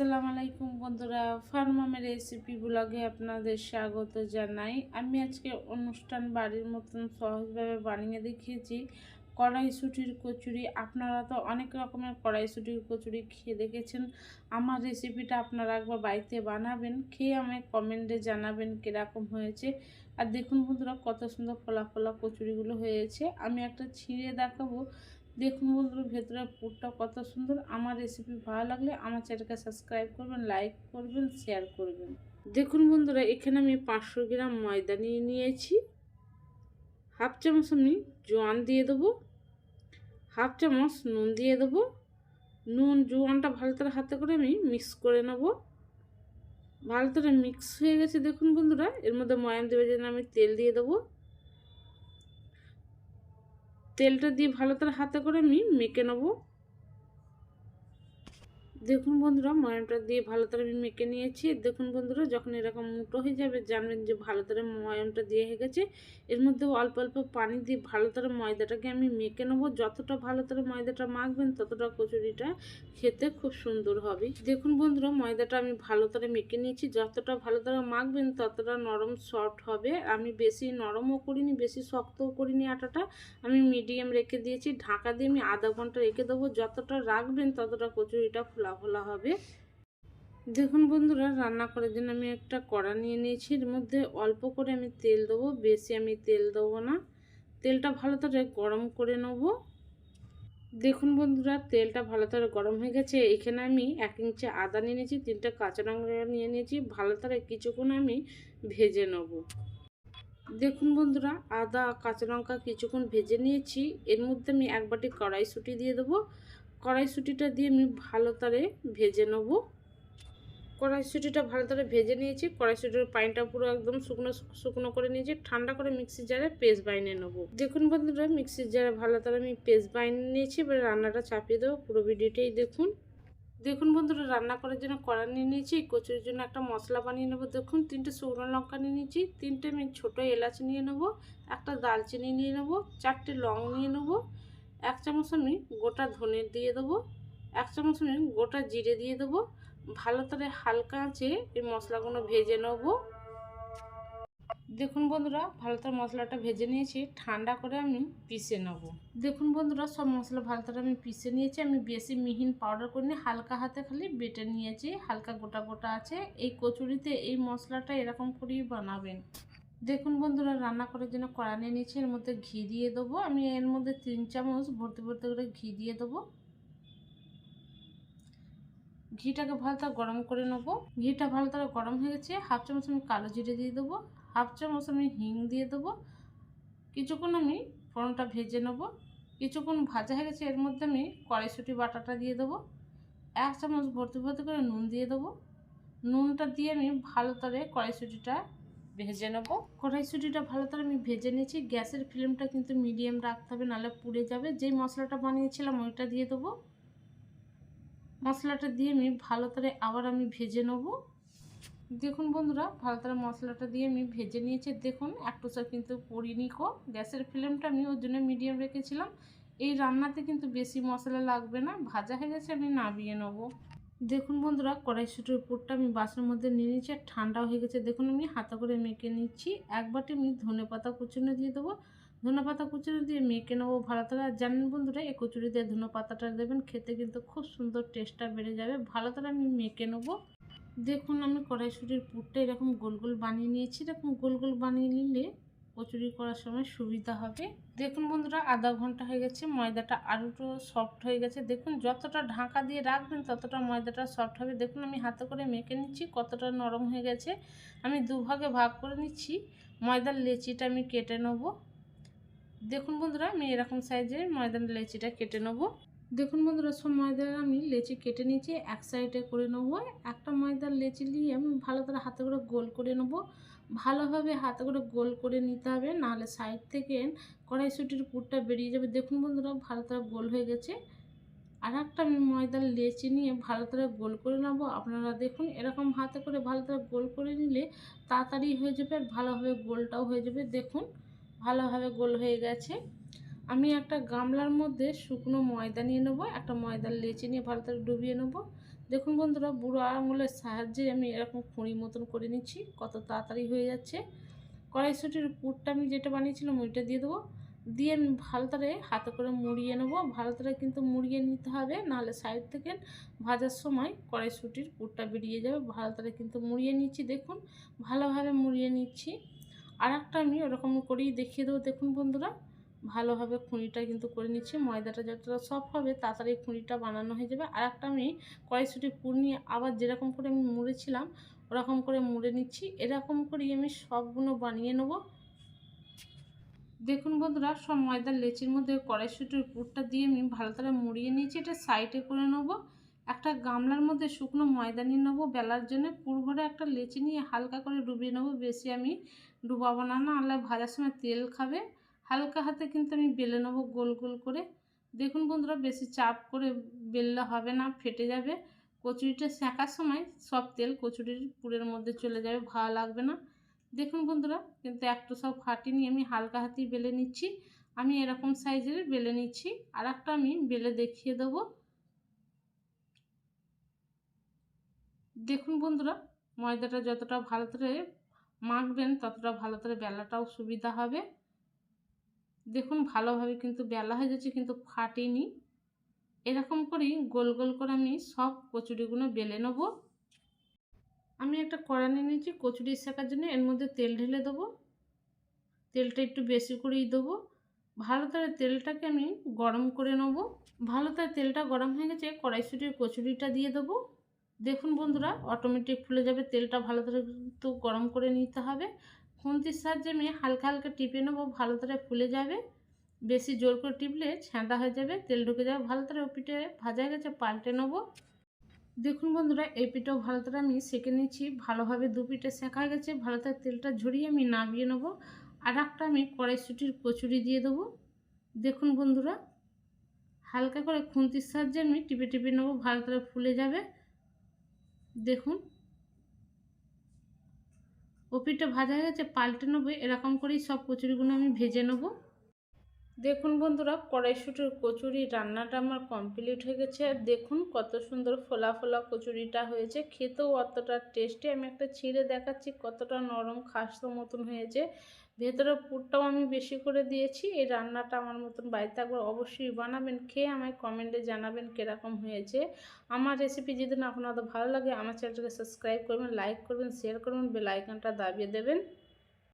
আসসালামু আলাইকুম বন্ধুরা ফার্মামের রেসিপি ব্লগে আপনাদের স্বাগত জানাই। আমি আজকে অনুষ্ঠান বাড়ির মতন সহজভাবে বানিয়ে দেখিয়েছি। কড়াইশুটির কচুরি, আপনারা তো অনেক রকমের কড়াইশুটির কচুরি খেয়ে দেখেছেন। আমার রেসিপিটা আপনারা একবার বাড়িতে বানাবেন, খেয়ে আমায় কমেন্টে জানাবেন কীরকম হয়েছে। আর দেখুন বন্ধুরা, কত সুন্দর ফোলা কচুরিগুলো হয়েছে। আমি একটা ছিঁড়ে দেখাবো। দেখুন বন্ধুরা, ভেতরের পুরটা কত সুন্দর। আমার রেসিপি ভালো লাগলে আমার চ্যানেলকে সাবস্ক্রাইব করবেন লাইক করবেন শেয়ার করবেন। দেখুন বন্ধুরা, এখানে আমি পাঁচশো গ্রাম ময়দা নিয়ে নিয়েছি। হাফ চামচ আমি জোয়ান দিয়ে দেবো। হাফ চামচ নুন দিয়ে দেবো। নুন, জোয়ানটা ভালো করে হাতে করে আমি মিক্স করে নেব। ভালো করে মিক্স হয়ে গেছে। দেখুন বন্ধুরা, এর মধ্যে ময়াম দেওয়ার জন্য আমি তেল দিয়ে দেবো। তেলটা দিয়ে ভালো করে হাতে করে আমি মেখে নেব। দেখুন বন্ধুরা ময়ামটা দিয়ে ভালো করে আমি মেখে নিয়েছি। দেখুন বন্ধুরা, যখন এরকম মুটো হয়ে যাবে, জানবেন যে ভালো করে ময়ামটা দিয়ে হয়ে গেছে। এর মধ্যে অল্প অল্প পানি দিয়ে ভালো করে ময়দাটাকে আমি মেখে নেব। যতটা ভালো করে ময়দাটা মাখবেন, ততটা কচুরিটা খেতে খুব সুন্দর হবে। দেখুন বন্ধুরা, ময়দাটা আমি ভালো করে মেখে নিয়েছি। যতটা ভালো করে মাখবেন, ততটা নরম সফট হবে। আমি বেশি নরমও করিনি, বেশি শক্তও করিনি আটাটা। আমি মিডিয়াম রেখে দিয়েছি। ঢাকা দিয়ে আমি আধা ঘণ্টা রেখে দেবো। যতটা রাখবেন, ততটা কচুরিটা ফোলা ফোলা হবে। দেখুন বন্ধুরা, রান্না করার জন্য আমি একটা কড়া নিয়ে নিয়েছি। এর মধ্যে অল্প করে আমি তেল দেবো, বেশি আমি তেল দেবো না। তেলটা ভালো করে গরম করে নেব। দেখুন বন্ধুরা, তেলটা ভালো করে গরম হয়ে গেছে। এখানে আমি এক ইঞ্চি আদা নিয়ে নিয়েছি, তিনটা কাঁচা লঙ্কা নিয়ে নিয়েছি। ভালো করে কিছুক্ষণ আমি ভেজে নেব। দেখুন বন্ধুরা, আদা, কাঁচা লঙ্কা কিছুক্ষণ ভেজে নিয়েছি। এর মধ্যে আমি এক বাটি কড়াইশুঁটি দিয়ে দেবো। কড়াইশুঁটিটা দিয়ে আমি ভালো তারে ভেজে নেব। কড়াইশুঁটিটা ভালো করে ভেজে নিয়েছি। কড়াইশুঁটির পানিটা পুরো একদম শুকনো শুকনো করে নিয়েছি। ঠান্ডা করে মিক্সির জারে পেস্ট বাইনে নেব। দেখুন বন্ধুরা, মিক্সির জারে ভালো করে আমি পেস্ট বাইনে নিয়েছি। এবার রান্নাটা চাপিয়ে দেবো পুরো ভিডিওটাই দেখুন। দেখুন বন্ধুরা, রান্না করার জন্য কড়া নিয়ে নিয়েছি। কচুরির জন্য একটা মশলা বানিয়ে নেব। দেখুন, তিনটে শুকনো লঙ্কা নিয়ে নিয়েছি। তিনটে আমি ছোটো এলাচ নিয়ে নেব। একটা দালচিনি নিয়ে নেব। চারটে লং নিয়ে নেব। এক চামচ আমি গোটা ধনে দিয়ে দেবো। এক চামচ আমি গোটা জিরে দিয়ে দেবো। ভালো করে হালকা আছে এই মশলাগুলো ভেজে নেব। দেখুন বন্ধুরা, ভালো করে মশলাটা ভেজে নিয়েছি। ঠান্ডা করে আমি পিষে নেব। দেখুন বন্ধুরা, সব মশলা ভালো করে আমি পিষে নিয়েছি। আমি বেশি মিহিন পাউডার করিনি, হালকা হাতে খালি বেটে নিয়েছি। হালকা গোটা গোটা আছে। এই কচুরিতে এই মশলাটা এরকম করেই বানাবেন। দেখুন বন্ধুরা, রান্না করার জন্য কড়া নিয়ে নিয়েছি, এর মধ্যে ঘি দিয়ে দেবো। আমি এর মধ্যে তিন চামচ ভর্তি ভর্তি করে ঘি দিয়ে দেবো। ঘিটাকে ভালো করে গরম করে নেব। ঘিটা ভালো করে গরম হয়ে গেছে, হাফ চামচ আমি কালো জিরে দিয়ে দেবো, হাফ চামচ আমি হিং দিয়ে দেবো। কিছুক্ষণ আমি ফোড়নটা ভেজে নেব। কিছুক্ষণ ভাজা হয়ে গেছে, এর মধ্যে আমি কড়াইশুটি বাটাটা দিয়ে দেবো। এক চামচ ভর্তি ভর্তি করে নুন দিয়ে দেবো। নুনটা দিয়ে আমি ভালো করে কড়াইশুটিটা ভেজে নেব। কড়াইশুটিটা ভালো করে আমি ভেজে নিয়েছি। গ্যাসের ফ্লেমটা কিন্তু মিডিয়াম রাখতে হবে, নাহলে পুড়ে যাবে। যেই মশলাটা বানিয়েছিলাম, ওইটা দিয়ে দেবো। মশলাটা দিয়ে আমি ভালো করে আবার আমি ভেজে নেব। দেখুন বন্ধুরা, ভালো করে মশলাটা দিয়ে আমি ভেজে নিয়েছি। দেখুন একটু সব কিন্তু পড়িনি কো। গ্যাসের ফ্লেমটা আমি ওর জন্য মিডিয়াম রেখেছিলাম। এই রান্নাতে কিন্তু বেশি মশলা লাগবে না। ভাজা হয়ে গেছে, আমি নামিয়ে নেব। দেখুন বন্ধুরা, কড়াইশুটির উপরটা আমি বাসের মধ্যে নিয়ে নিচ্ছি আর ঠান্ডা হয়ে গেছে। দেখুন আমি হাতে করে মেখে নিচ্ছি। এক বাটি আমি ধনে পাতা কুচুনো দিয়ে দেবো। ধনে পাতা কুচুনো দিয়ে মেখে নেব ভালো করে আর জানেন বন্ধুরা, এই কচুরি দিয়ে ধনে পাতাটা দেবেন, খেতে কিন্তু খুব সুন্দর টেস্টটা বেড়ে যাবে। ভালো করে আমি মেখে নেব। দেখুন আমি কড়াইশুটির পুরটা এরকম গোল গোল বানিয়ে নিয়েছি। এরকম গোল গোল বানিয়ে নিলে কচুরি করার সময় সুবিধা হবে। দেখুন বন্ধুরা, আধা ঘণ্টা হয়ে গেছে, ময়দাটা আরও একটু সফট হয়ে গেছে। দেখুন যতটা ঢাকা দিয়ে রাখবেন, ততটা ময়দাটা সফট হবে। দেখুন আমি হাতে করে মেখে নিচ্ছি, কতটা নরম হয়ে গেছে। আমি দুভাগে ভাগ করে নিচ্ছি। ময়দার লেচিটা আমি কেটে নেব। দেখুন বন্ধুরা, আমি এরকম সাইজের ময়দার লেচিটা কেটে নেব। দেখুন বন্ধুরা, সব ময়দার আমি লেচি কেটে নিয়েছি এক সাইডে করে নেব। একটা ময়দার লেচি নিয়ে আমি ভালো করে হাতে করে গোল করে নেব। ভালোভাবে হাতে করে গোল করে নিতে হবে, নাহলে সাইড থেকে কড়াইশুটির পুরটা বেরিয়ে যাবে। দেখুন বন্ধুরা, ভালো করে গোল হয়ে গেছে। আর একটা আমি ময়দার লেচি নিয়ে ভালো করে গোল করে নেব। আপনারা দেখুন, এরকম হাতে করে ভালো করে গোল করে নিলে তাড়াতাড়ি হয়ে যাবে আর ভালোভাবে গোলটাও হয়ে যাবে। দেখুন, ভালোভাবে গোল হয়ে গেছে। আমি একটা গামলার মধ্যে শুকনো ময়দা নিয়ে নেব, একটা ময়দার লেচি নিয়ে ভালো করে ডুবিয়ে নেব। দেখুন বন্ধুরা, বুড়ো আঙুলের সাহায্যে আমি এরকম খুঁড়ি মতন করে নিচ্ছি। কত তাড়াতাড়ি হয়ে যাচ্ছে। কড়াইশুটির পুরটা আমি যেটা বানিয়েছিলাম ওইটা দিয়ে দেবো। দিয়ে আমি ভালো করে হাতে করে মুড়িয়ে নেব। ভালো করে কিন্তু মুড়িয়ে নিতে হবে, নাহলে সাইড থেকে ভাজার সময় কড়াইশুটির পুরটা বেরিয়ে যাবে। ভালো করে কিন্তু মুড়িয়ে নিচ্ছি, দেখুন। ভালোভাবে মুড়িয়ে নিচ্ছি। আর একটা আমি ওরকম করেই দেখিয়ে দেবো, দেখুন বন্ধুরা। ভালোভাবে খুঁড়িটা কিন্তু করে নিচ্ছি, ময়দাটা যতটা সফট হবে তাড়াতাড়ি খুঁড়িটা বানানো হয়ে যাবে। আর একটা আমি কড়াইশুটি পুর নিয়ে আবার যেরকম করে আমি মুড়েছিলাম, ওরকম করে মুড়ে নিচ্ছি। এরকম করেই আমি সবগুলো বানিয়ে নেব। দেখুন বন্ধুরা, সব ময়দার লেচির মধ্যে কড়াইশুটির পুরটা দিয়ে আমি ভালো করে মুড়িয়ে নিয়েছি, এটা সাইডে করে নেব। একটা গামলার মধ্যে শুকনো ময়দা নিয়ে নেব, বেলার জন্য পুর ভরে একটা লেচি নিয়ে হালকা করে ডুবিয়ে নেব। বেশি আমি ডুবাবো না নাহলে ভাজার সময় তেল খাবে। হালকা হাতে কিন্তু আমি বেলে নেব গোল গোল করে। দেখুন বন্ধুরা, বেশি চাপ করে বেললে হবে না, ফেটে যাবে। কচুরিটা সেঁকার সময় সব তেল কচুরির পুরের মধ্যে চলে যাবে, ভালো লাগবে না। দেখুন বন্ধুরা, কিন্তু একটু সব ফাটিনি, আমি হালকা হাতেই বেলে নিচ্ছি। আমি এরকম সাইজের বেলে নিচ্ছি আর একটা আমি বেলে দেখিয়ে দেবো। দেখুন বন্ধুরা, ময়দাটা যতটা ভালো করে মাখবেন, ততটা ভালো করে বেলাটাও সুবিধা হবে। দেখুন ভালোভাবে কিন্তু বেলা হয়ে যাচ্ছে কিন্তু ফাটেনি। এরকম করেই গোল গোল করে আমি সব কচুরিগুলো বেলে নেব। আমি একটা কড়া নিয়ে নিয়েছি, কচুরি শেখার জন্য এর মধ্যে তেল ঢেলে দেবো। তেলটা একটু বেশি করেই দেবো। ভালো করে তেলটাকে আমি গরম করে নেব। ভালো করে তেলটা গরম হয়ে গেছে, কড়াইশুটির কচুরিটা দিয়ে দেবো। দেখুন বন্ধুরা অটোমেটিক ফুলে যাবে, তেলটা ভালো করে কিন্তু গরম করে নিতে হবে। খুন্তির সাহায্যে আমি হালকা হালকা টিপে নেব, ভালো করে ফুলে যাবে। বেশি জোর করে টিপলে ছ্যাঁদা হয়ে যাবে, তেল ঢুকে যাবে, ভালো করে পিঠে ভাজা গেছে, পাল্টে নেব। দেখুন বন্ধুরা, এই পিঠেও ভালো করে আমি সেঁকে নিচ্ছি, ভালোভাবে দু পিঠে শেখা গেছে, ভালো করে তেলটা ঝরিয়ে আমি নামিয়ে নেব। আর একটা আমি কড়াইশুটির কচুরি দিয়ে দেবো। দেখুন বন্ধুরা, হালকা করে খুন্তির সাহায্যে আমি টিপে টিপে নেব, ভালো করে ফুলে যাবে। দেখুন পিঠে ভাজা হয়ে গেছে, পাল্টে নেব, এরকম করেই সব কচুরিগুলো আমি ভেজে নেব। দেখুন বন্ধুরা, কড়াইশুটির কচুরি রান্নাটা আমার কমপ্লিট হয়ে গেছে। আর দেখুন কত সুন্দর ফোলা ফোলা কচুরিটা হয়েছে। খেতেও অতটা টেস্টি আমি একটা ছিঁড়ে দেখাচ্ছি, কতটা নরম, খাস্ত মতন হয়েছে। ভেতরে পুরটাও আমি বেশি করে দিয়েছি। এই রান্নাটা আমার মতন বাড়িতে একবার অবশ্যই বানাবেন, খেয়ে আমায় কমেন্টে জানাবেন কীরকম হয়েছে। আমার রেসিপি যদি না আপনাদের ভালো লাগে, আমার চ্যানেলটাকে সাবস্ক্রাইব করবেন লাইক করবেন শেয়ার করবেন বেল আইকনটা দাবিয়ে দেবেন।